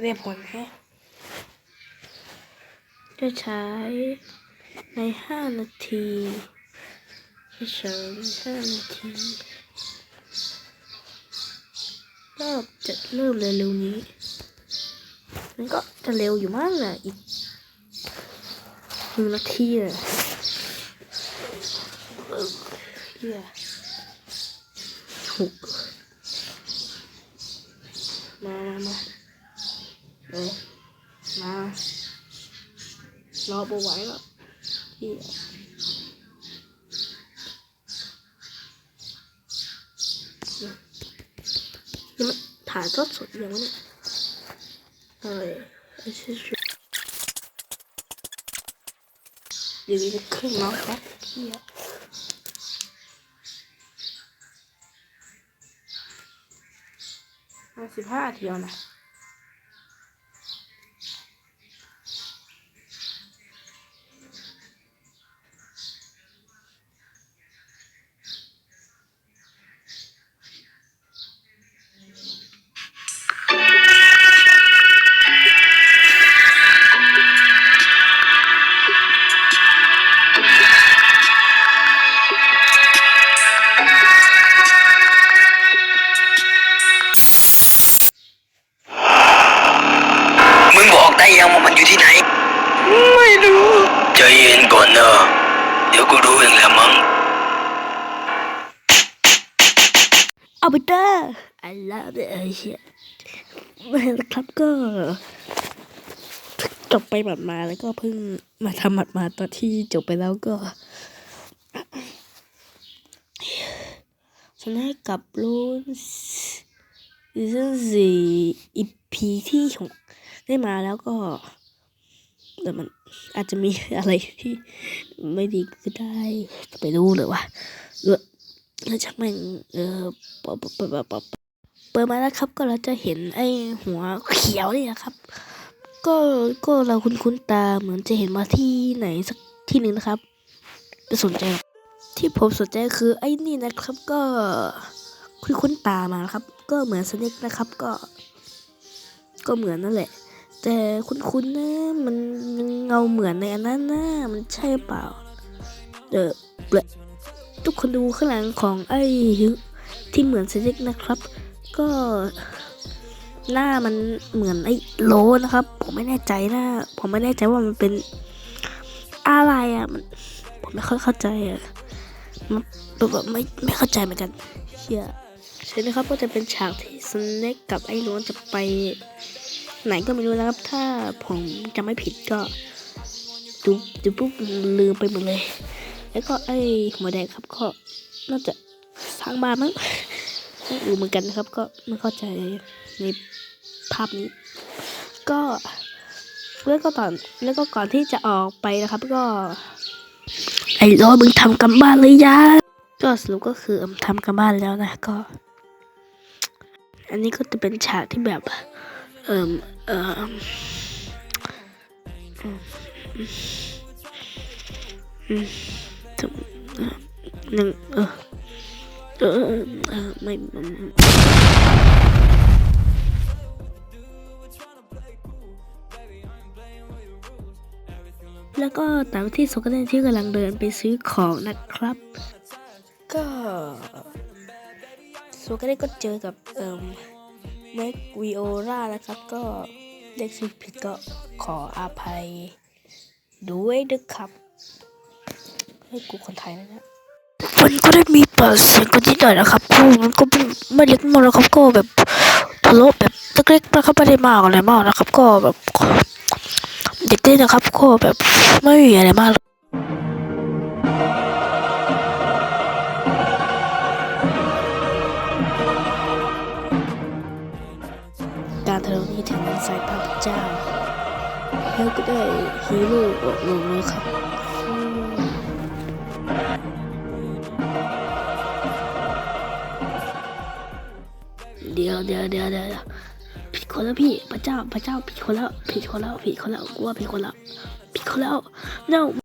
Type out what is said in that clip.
เรียบผลแฮะจะใช้ในห้านาทีเฉยห้านาทีก็จะเริ่มเร็วๆนี้ มันก็จะเร็วอยู่มากนะอีกหนึ่งนาทีเลยเฮียหกมามา เอ้มารอปไหวแล้วเฮียนี่มันถ่ายทอดสดยังเนี่ยเอ้ยไอ้ชิชิเดี๋ยวจะขึ้นน้องแป๊บเฮียวห้าสิบห้าเที่ยวนะ เย็นก่อนเนอะเดี๋ยวกูรู้เองแหละมั้งเอาไปเตอร์ I love it ไอ้เหี้ยไม่นะครับก็จบไปหมัดมาแล้วก็เพิ่งมาทำหมัดมาตอนที่จบไปแล้วก็ฉันให้กับรุ่นซีซั่นสี่อีพีที่ของได้มาแล้วก็ แต่มันอาจจะมีอะไรที่ไม่ดีก็ได้ไปรู้เลยว่าเออแล้วชักแม่งเออปะปะปะปะปเปิดมาแล้วครับ ก็เราจะเห็นไอ้หัวเขียวนี่นะครับ ก็ก็เราคุ้นๆตาเหมือนจะเห็นมาที่ไหนสักที่หนึ่งนะครับไม่สนใจที่ผมสนใจคือไอ้นี่นะครับก็คุ้นๆตามาครับ ก็เหมือนสเน็กนะครับ ก็ ก็เหมือนนั่นแหละ แต่คุ้นๆนะมันเงาเหมือนในอันนั้นนะมันใช่เปล่าเออเปลทุกคนดูข้างหลังของไอ้ที่เหมือนสเน็กนะครับ ก็หน้ามันเหมือนไอ้โลนะครับ ผมไม่แน่ใจนะผมไม่แน่ใจว่ามันเป็นอะไรอะมันผมไม่ค่อยเข้าใจอะมันแบบไม่ไม่เข้าใจเหมือนกันเฮียใช่นะครับก็จะเป็นฉากที่สเน็กกับไอ้โลนจะไป ไหนก็ไม่รู้นะครับ ถ้าผมจำไม่ผิดก็ดูดูปุ๊บลืมไปหมดเลย แล้วก็ไอ้หัวแดงครับก็น่าจะสร้างบ้านมั้งไม่รู้เหมือนกันนะครับ ก็ไม่เข้าใจในภาพนี้ ก็แล้วก็ตอนแล้วก็ก่อนที่จะออกไปนะครับ ก็ ไอ้รอมึงทำกันบ้านเลยยะก็สรุปก็คือทำกันบ้านแล้วนะก็ อันนี้ก็จะเป็นฉากที่แบบ เอ่อเอ่อหนึ่งเออเออเออไม่แล้วก็ตามที่โซกันเนที่กำลังเดินไปซื้อของนะครับ ก็โซกันเนก็เจอกับเอ่ม เมกวีโอรานะครับ ก็เรียกชื่อผิดก็ขออภัย ด้วยนะครับให้กูคนไทยนะเนี่ยมันก็ได้มีปากเสียงกันนิดหน่อยนะครับคู่มันก็ไม่เล็กมากนะครับก็แบบทะเลาะแบบเล็กๆนะครับไม่ได้มากอะไรมากนะครับ ก็แบบเด็กเล่นนะครับ ก็แบบไม่มีอะไรมากาะนี้ถึงสายพระเจ้าแล้วก็ได้ฮีโร่ออกลงแล้วครับเดี๋ยวเดี๋ยวเดี๋ยวเดี๋ยวผิดคนแล้วพี่พระเจ้าพระเจ้าผิดคนแล้วผิดคนแล้วผิดคนแล้วกูว่าผิดคนแล้วผิดคนแล้ว no